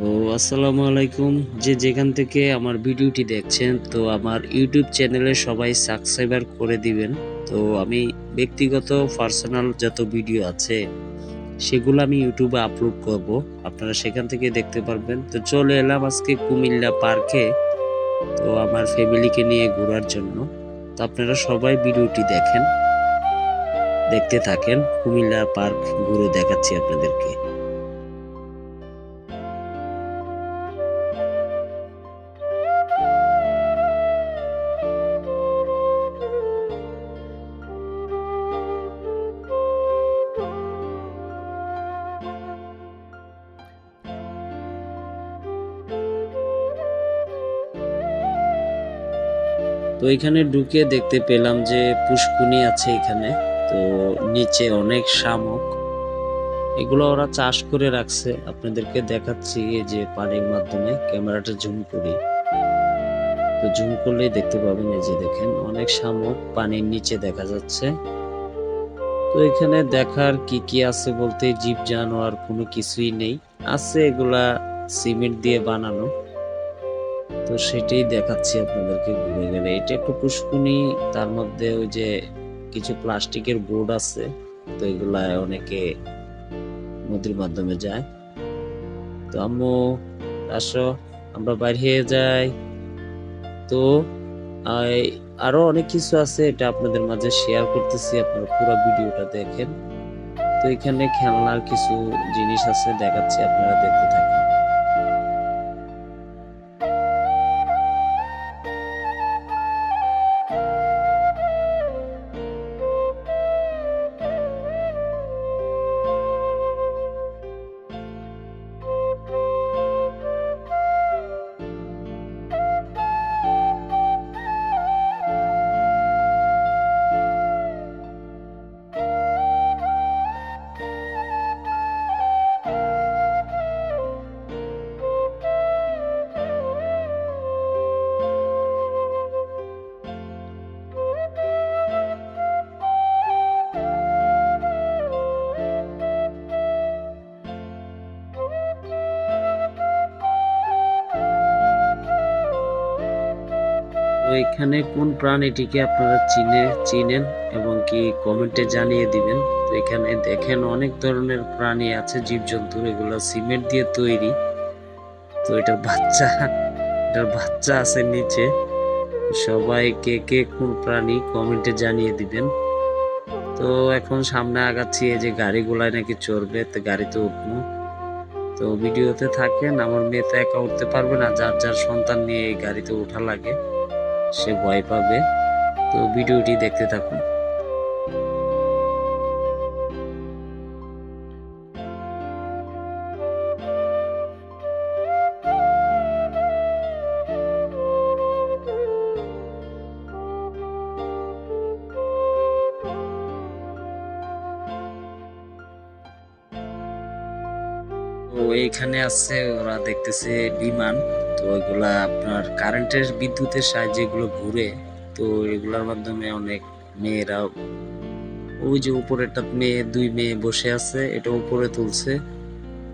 তো আসসালামু আলাইকুম। যে যেখান থেকে আমার ভিডিওটি দেখছেন, তো আমার ইউটিউব চ্যানেলে সবাই সাবস্ক্রাইবার করে দিবেন। তো আমি ব্যক্তিগত, পার্সোনাল যত ভিডিও আছে, সেগুলো আমি ইউটিউবে আপলোড করব। আপনারা সেখান থেকে দেখতে পারবেন। তো চলে এলাম আজকে কুমিল্লা পার্কে, তো আমার ফ্যামিলিকে নিয়ে ঘোরার জন্য। তো আপনারা সবাই ভিডিওটি দেখেন, দেখতে থাকেন। কুমিল্লা পার্ক ঘুরে দেখাচ্ছি আপনাদেরকে। তো এখানে ঢুকে দেখতে পেলাম যে পুষ্কুনি আছে এখানে। তো নিচে অনেক শামুক। এগুলো ওরা চাষ করে রাখছে। আপনাদেরকে দেখাচ্ছি যে পানির মাধ্যমে ক্যামেরাটা জুম করি। তো জুম করলেই দেখতে পাবেন, এই যে দেখেন অনেক শামুক পানির নিচে দেখা যাচ্ছে। তো এখানে দেখার কি কি আছে বলতে জীব জানোয়ার কোনো কিছুই নেই। আছে এগুলা সিমেন্ট দিয়ে বানানো। তো সেটাই দেখাচ্ছি আপনাদেরকে ঘুরে গেলে এটা একটু পুষ্কুনি, তার মধ্যে ওই যে কিছু প্লাস্টিকের বোর্ড আছে, তো এগুলা অনেকে নদীর মাধ্যমে যায়। তো আম্মু, আসো, আমরা বাইরে যাই। তো আরও অনেক কিছু আছে, এটা আপনাদের মাঝে শেয়ার করতেছি, আপনারা পুরো ভিডিওটা দেখেন। তো এখানে খেলনার কিছু জিনিস আছে, দেখাচ্ছি, আপনারা দেখতে থাকেন। তো এখানে কোন প্রাণীটিকে আপনারা চিনে, চিনেন এবং কি কমেন্টে জানিয়ে দিবেন? তো এখানে দেখেন অনেক ধরনের প্রাণী আছে, জীবজন্তু, এগুলো সিমেন্ট দিয়ে তৈরি। তো এটার বাচ্চা এটার বাচ্চা আছে নিচে। সবাই কে কে কোন প্রাণী কমেন্টে জানিয়ে দিবেন। তো এখন সামনে আগাচ্ছি, এই যে গাড়িগুলায় নাকি চড়বে, তো গাড়িতে উঠবো। তো ভিডিওতে থাকেন, আমার মেয়ে তো একা উঠতে পারবে না, যার যার সন্তান নিয়ে এই গাড়িতে ওঠা লাগে। সে ভয় পাবে। তো ভিডিওটি দেখতে থাকুন। তো এইখানে আছে, ওরা দেখতেছে বিমান। তো এগুলা আপনার কারেন্টের বিদ্যুতের সাহায্যে এগুলো ঘুরে। তো এগুলোর মাধ্যমে অনেক মেয়েরা ওই যে উপরেরটা মেয়ে, দুই মেয়ে বসে আছে, এটা উপরে তুলছে।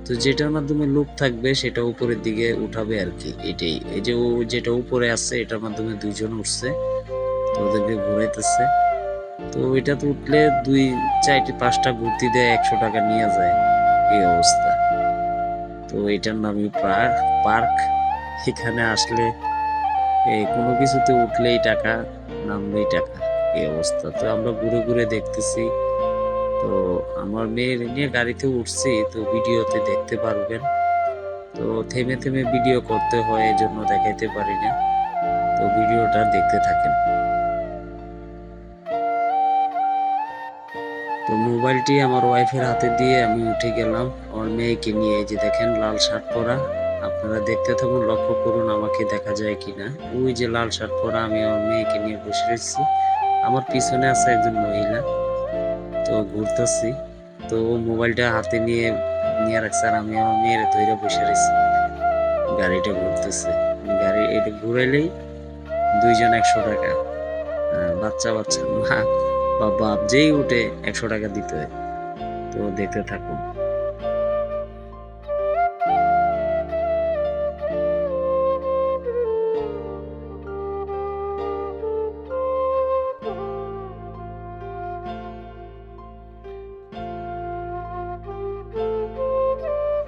তো যেটার মাধ্যমে লোক থাকবে, সেটা উপরের দিকে উঠাবে আর কি, এটাই। এই যে ও যেটা উপরে আছে, এটার মাধ্যমে দুইজন উঠছে, তো ওদেরকে ঘুরাইতেছে। তো এটা তো উঠলে দুই, চারটি, পাঁচটা ঘুরতি দেয়, একশো টাকা নিয়ে যায়। এই অবস্থা। তো এটার নামই পার্ক পার্ক এখানে আসলে কোনো কিছুতে উঠলেই টাকা, নামলেই টাকা। এই অবস্থা। তো আমরা ঘুরে ঘুরে দেখতেছি। তো আমার মেয়ের নিয়ে গাড়িতে উঠছি, তো ভিডিওতে দেখতে পারবেন। তো থেমে থেমে ভিডিও করতে হয় এই জন্য দেখাইতে পারি না। তো ভিডিওটা দেখতে থাকেন। তো মোবাইলটি আমার ওয়াইফের হাতে দিয়ে আমি উঠে গেলাম। আমার মেয়েকে নিয়ে এই যে দেখেন লাল শার্ট পরা। আপনারা দেখতে থাকুন লক্ষ্য করুন আমাকে দেখা যায় কিনা। ওই যে লাল শার্ট পরা আমি আমার মেয়েকে নিয়ে বসে রয়েছি। আমার পিছনে আছে একজন মহিলা। তো ঘুরতেছি। তো মোবাইলটা হাতে নিয়ে নিয়ে রাখছে আর আমি আমার মেয়ের ধরে বসে রয়েছি। গাড়িটা ঘুরতেছে। গাড়ি এটা ঘুরাইলেই দুইজন একশো টাকা। আহ, বাচ্চা বাচ্চা। মা বা বাপ যেই উঠে একশো টাকা দিতে হয় তো দেখতে থাকুন।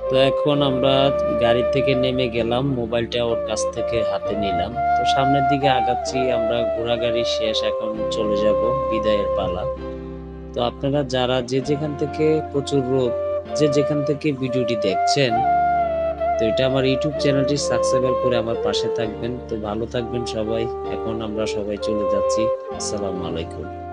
তো এখন আমরা গাড়ি থেকে নেমে গেলাম, মোবাইলটা ওর কাছ থেকে হাতে নিলাম। তো সামনের দিকে আগাচ্ছি, আমরা ঘোরাগাড়ি শেষ, এখন চলে যাব বিদায়ের পালা। তো আপনারা যারা যে যেখান থেকে প্রচুর রোদ যে যেখান থেকে ভিডিওটি দেখছেন, তো এটা আমার ইউটিউব চ্যানেলটি সাবস্ক্রাইব করে আমার পাশে থাকবেন। তো ভালো থাকবেন সবাই, এখন আমরা সবাই চলে যাচ্ছি। আসসালামু আলাইকুম।